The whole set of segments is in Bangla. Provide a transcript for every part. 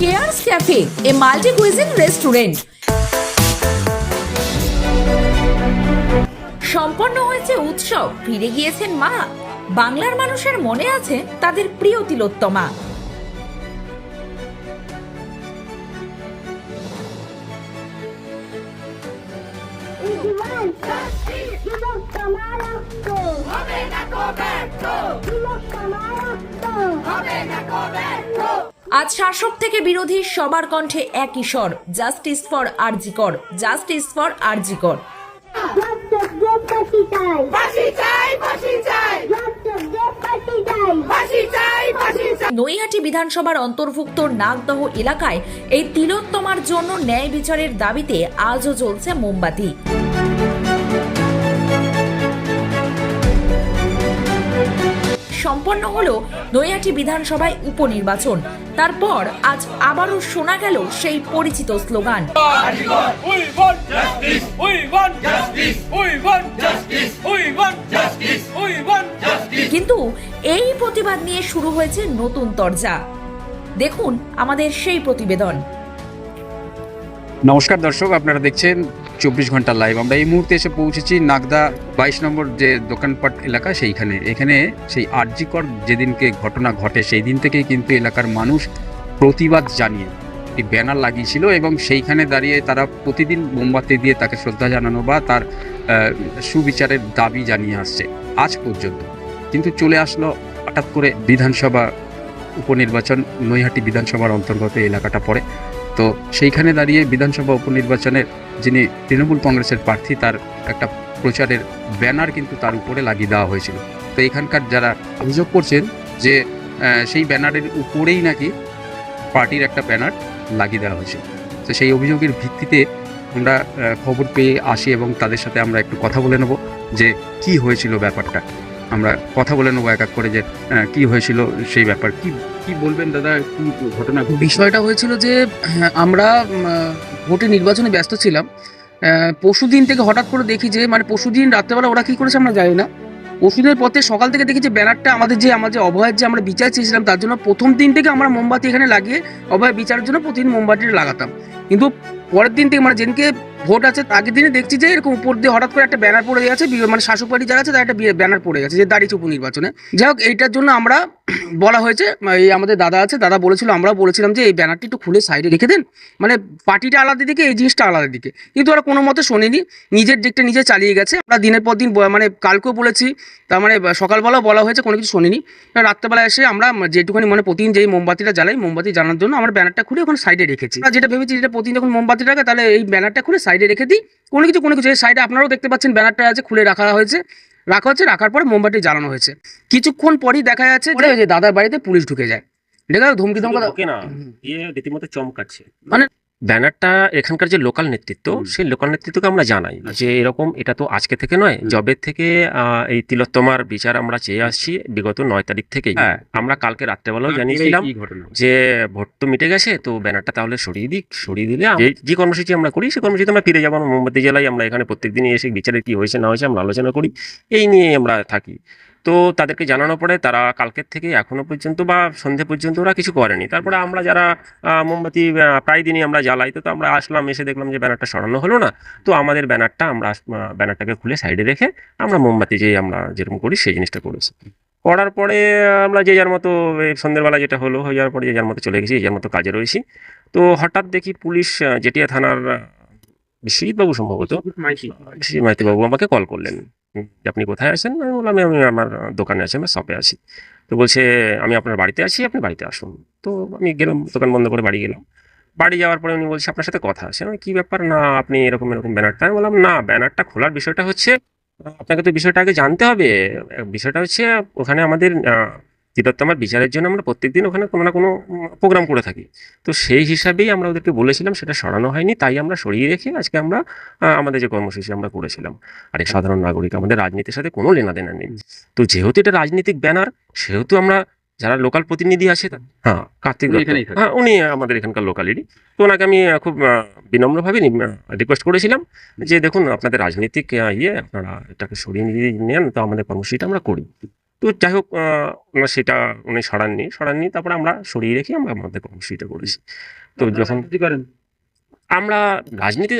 কেয়ার্স ক্যাফে এ মাল্টি কুইজিন রেস্টুরেন্ট সম্পন্ন হয়েছে উৎসব, ফিরে গিয়েছেন মা। বাংলার মানুষের মনে আছে তাদের প্রিয় তিলোত্তমা। আজ শাসক থেকে বিরোধী সবার কণ্ঠে একই স্বর justice for RG Kar justice for চাই। নৈহাটি বিধানসভার অন্তর্ভুক্ত নাগদহ এলাকায় এই তিলোত্তমার জন্য ন্যায় বিচারের দাবিতে আজও চলছে মোমবাতি। সম্পন্ন হলো নৈহাটি বিধানসভায় উপনির্বাচন। তারপর আজ আবারও শোনা গেল সেই পরিচিত স্লোগান. কিন্তু এই প্রতিবাদ নিয়ে শুরু হয়েছে নতুন তরজা। দেখুন আমাদের সেই প্রতিবেদন। নমস্কার দর্শক, আপনারা দেখছেন চব্বিশ ঘণ্টা লাইভ আমরা এই মুহূর্তে এসে পৌঁছেছি নাগদা বাইশ নম্বর যে দোকানপাট এলাকা, সেইখানে। এখানে সেই আর্যিকর যেদিনকে ঘটনা ঘটে, সেই দিন থেকেই কিন্তু এলাকার মানুষ প্রতিবাদ জানিয়ে একটি ব্যানার লাগিয়েছিল এবং সেইখানে দাঁড়িয়ে তারা প্রতিদিন মোমবাতি দিয়ে তাকে শ্রদ্ধা জানানো বা তার সুবিচারের দাবি জানিয়ে আসছে আজ পর্যন্ত। কিন্তু চলে আসলো হঠাৎ করে বিধানসভা উপনির্বাচন, নৈহাটি বিধানসভার অন্তর্গত এলাকাটা পড়ে। তো সেইখানে দাঁড়িয়ে বিধানসভা উপনির্বাচনের যিনি তৃণমূল কংগ্রেসের প্রার্থী, তার একটা প্রচারের ব্যানার কিন্তু তার উপরে লাগিয়ে দেওয়া হয়েছিল। তো এখানকার যারা অভিযোগ করছেন যে সেই ব্যানারের উপরেই নাকি পার্টির একটা ব্যানার লাগিয়ে দেওয়া হয়েছে তো সেই অভিযোগের ভিত্তিতে আমরা খবর পেয়ে আসি এবং তাদের সাথে আমরা একটু কথা বলে নেব যে কি হয়েছিল ব্যাপারটা। আমরা কথা বলে নেব এক এক করে যে কি হয়েছিল সেই ব্যাপার, কি কি বলবেন দাদা? কি ঘটনা বিষয়টা হয়েছিল যে হ্যাঁ, আমরা ভোটে নির্বাচনে ব্যস্ত ছিলাম। পরশু দিন থেকে হঠাৎ করে দেখি যে মানে পরশু দিন রাত্রেবেলা ওরা কি করেছে আমরা জানি না। পরশুদিনের পথে সকাল থেকে দেখি যে ব্যানারটা আমাদের যে আমাদের অভয়ের যে আমরা বিচার চেয়েছিলাম তার জন্য প্রথম দিন থেকে আমরা মোমবাতি এখানে লাগিয়ে অভয় বিচারের জন্য প্রতিদিন মোমবাতিটা লাগাতাম। কিন্তু পরের দিন থেকে মানে যেদিনকে ভোট আছে আগের দিনে দেখছি যে এরকম উপর দিয়ে হঠাৎ করে একটা ব্যানার পড়ে গেছে মানে শাসক পার্টি যারা আছে তার একটা ব্যানার পড়ে গেছে যে দাঁড়িয়েছে উপনির্বাচনে। যাই হোক এইটার জন্য আমরা বলা হয়েছে এই আমাদের দাদা আছে, দাদা বলেছিল, আমরাও বলেছিলাম যে এই ব্যানারটি একটু খুলে সাইডে রেখে দেন। মানে পার্টিটা আলাদা দিকে, এই জিনিসটা আলাদা দিকে। কিন্তু ওরা কোনো মতে শোনেনি, নিজের দিকটা নিজে চালিয়ে গেছে। আমরা দিনের পর দিন মানে কালকেও বলেছি, তার মানে সকালবেলাও বলা হয়েছে, কোনো কিছু শোনেনি। রাত্রেবেলা এসে আমরা যেটুখানি মানে প্রতিদিন যেই মোমবাতিটা জ্বালাই, মোমবাতি জ্বালানোর জন্য আমরা ব্যানারটা খুলে ওখানে সাইডে রেখেছি আমরা যেটা ভেবেছি যেটা প্রতিদিন যখন মোমবাতি রাখে, তাহলে এই ব্যানারটা খুলে সাইডে রেখে দিই। কোনো কিছু কোনো কিছু, এই সাইডে আপনারাও দেখতে পাচ্ছেন, ব্যানারটা আছে, খুলে রাখা হয়েছে। রাখা হচ্ছে রাখার পরে মোমবাতি জ্বালানো হয়েছে। কিছুক্ষণ পরই দেখা যাচ্ছে যে- দাদার বাড়িতে পুলিশ ঢুকে যায়। দেখা ধমকি ধমকা না ইয়ে রীতিমতো চমকাচ্ছে। মানে- ব্যানারটা এখানকার যে লোকাল নেতৃত্ব সেই লোকাল নেতৃত্বকে আমরা জানাই যে এরকম এটা তো আজকে থেকে নয় জবের থেকে এই তিলোত্তমার বিচার আমরা চেয়ে আসছি বিগত নয় তারিখ থেকেই। হ্যাঁ। আমরা কালকে রাত্রেবেলাও জানিয়েছিলাম যে ভোট তো মিটে গেছে তো ব্যানারটা তাহলে সরিয়ে দিক সরিয়ে দিলে যে- কর্মসূচি আমরা করি সেই কর্মসূচিতে আমরা ফিরে যাব। মোমবাতি জেলায় আমরা এখানে প্রত্যেকদিনই এসে বিচারে কি হয়েছে না হয়েছে আমরা আলোচনা করি। এই নিয়ে আমরা থাকি। তো তাদেরকে জানানো পরে তারা কালকের থেকে এখনও পর্যন্ত বা সন্ধে পর্যন্ত ওরা কিছু করেনি। তারপরে আমরা যারা মোমবাতি প্রায় দিনই আমরা জ্বালাই তো আমরা আসলাম এসে দেখলাম যে ব্যানারটা সরানো হলো না। তো আমাদের ব্যানারটা আমরা ব্যানারটাকে খুলে সাইডে রেখে আমরা মোমবাতি যে আমরা যেরকম করি সেই জিনিসটা করেছি। করার পরে আমরা যে যার মতো সন্ধ্যেবেলা যেটা হলো হয়ে যাওয়ার পরে যে যার মতো চলে গেছি যে যার মতো কাজে রয়েছি। তো হঠাৎ দেখি পুলিশ জেটিয়া থানার বিশ্বজিৎবাবু সম্ভবত বিশ্বজিৎ মাইতিবাবু আমাকে কল করলেন। আপনি কোথায় আছেন? আমি বললাম, আমি আমার দোকানে আছি, আমার শপে আছি। তো বলছে, আমি আপনার বাড়িতে আছি, আপনি বাড়িতে আসুন। তো আমি গেলাম, দোকান বন্ধ করে বাড়ি গেলাম। বাড়ি যাওয়ার পরে উনি বলছে, আপনার সাথে কথা আছে? আমি কী ব্যাপার? না, আপনি এরকম এরকম ব্যানারটা? আমি বললাম, না, ব্যানারটা খোলার বিষয়টা হচ্ছে, আপনাকে তো বিষয়টা আগে জানতে হবে। বিষয়টা হচ্ছে, ওখানে আমাদের আহ, তিলোত্তমার বিচারের জন্য আমরা প্রত্যেকদিন ওখানে কোনো না কোনো প্রোগ্রাম করে থাকি। তো সেই হিসাবেই আমরা ওদেরকে বলেছিলাম সেটা সরানো হয়নি তাই আমরা সরিয়ে রেখে আজকে আমরা আমাদের যে কর্মসূচি আমরা করেছিলাম। আর এই সাধারণ নাগরিক আমাদের রাজনীতির সাথে কোনো লেনাদেনা নেই। তো যেহেতু এটা রাজনৈতিক ব্যানার সেহেতু আমরা যারা লোকাল প্রতিনিধি আছে হ্যাঁ কার্তিক। হ্যাঁ উনি আমাদের এখানকার লোকালিটি তো ওনাকে আমি খুব বিনম্রভাবে রিকোয়েস্ট করেছিলাম যে দেখুন আপনাদের রাজনৈতিক ইয়ে আপনারা এটাকে সরিয়ে নিয়ে নেন তো আমাদের কর্মসূচিটা আমরা করি। তো যাই হোক সেটা উনি সরাননি। সরাননি তারপরে আমরা সরিয়ে রেখে আমরা আমাদের কর্মসূচিটা করেছি। তো যখন করেন? আমরা রাজনীতি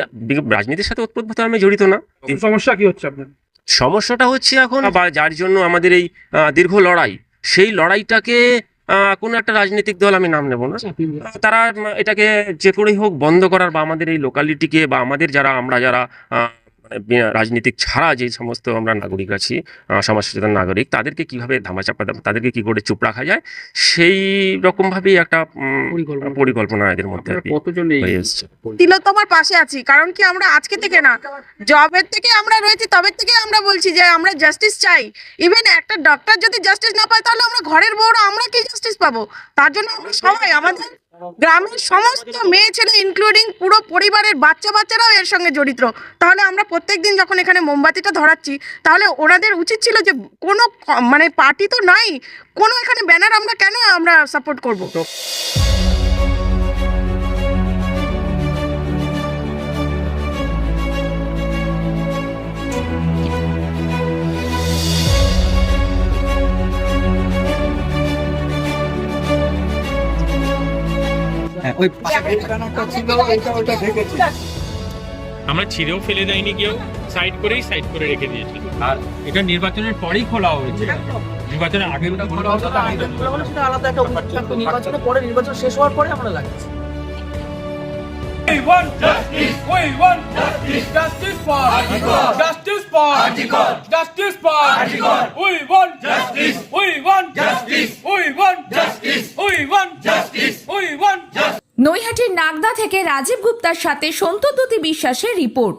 রাজনীতির সাথে ওতপ্রোতভাবে আমি জড়িত না। সমস্যা কি হচ্ছে আপনার সমস্যাটা হচ্ছে এখন বা যার জন্য আমাদের এই দীর্ঘ লড়াই সেই লড়াইটাকে কোনো একটা রাজনৈতিক দল আমি নাম নেব না। তারা এটাকে যে করেই হোক বন্ধ করার বা আমাদের এই লোকালিটিকে বা আমাদের যারা আমরা যারা রাজনীতিক ছাড়া যে সমস্ত আমরা নাগরিক আছি সমাজ সচেতন নাগরিক তাদেরকে কীভাবে ধামাচাপা দেব- তাদেরকে কি করে চুপ রাখা যায় সেই রকমভাবেই একটা পরিকল্পনা। পরিকল্পনা এদের মধ্যে তিলোত্তমার পাশে আছি কারণ কি আমরা আজকে থেকে না জবের থেকে আমরা রয়েছি তবে থেকে আমরা বলছি যে আমরা জাস্টিস চাই। ইভেন একটা ডক্টর যদি জাস্টিস না পায় তাহলে আমরা ঘরের বউরা আমরা কি জাস্টিস পাবো? তার জন্য আমরা সবাই আমাদের গ্রামের সমস্ত মেয়ে ছেলে ইনক্লুডিং পুরো পরিবারের বাচ্চা বাচ্চারাও এর সঙ্গে জড়িত। তাহলে আমরা প্রত্যেক দিন যখন এখানে মোমবাতিটা ধরাচ্ছি, তাহলে ওনাদের উচিত ছিল যে কোনো মানে পার্টি তো নাই, কোনো এখানে ব্যানার আমরা কেন আমরা সাপোর্ট করব? আমরা ছিঁড়েও ফেলে দেয়নি কেউ সাইড করেই সাইড করে রেখে দিয়েছি আর এটা নির্বাচনের পরেই খোলা হয়েছে নির্বাচনের আগে ওটা খোলা হতো না সেটা আলাদা একটা অনুষ্ঠান তো নির্বাচনের পরে নির্বাচন শেষ হওয়ার পরে আমরা লাগাচ্ছি We want justice. We want justice. Justice for Arjikor. Justice for Arjikor. Justice for Arjikor. We want justice. We want justice. We want justice. We want justice. We want justice. নৈহাটির Nagda থেকে রাজীব গুপ্তার সাথে সন্তদ্যুতি বিশ্বাসের রিপোর্ট।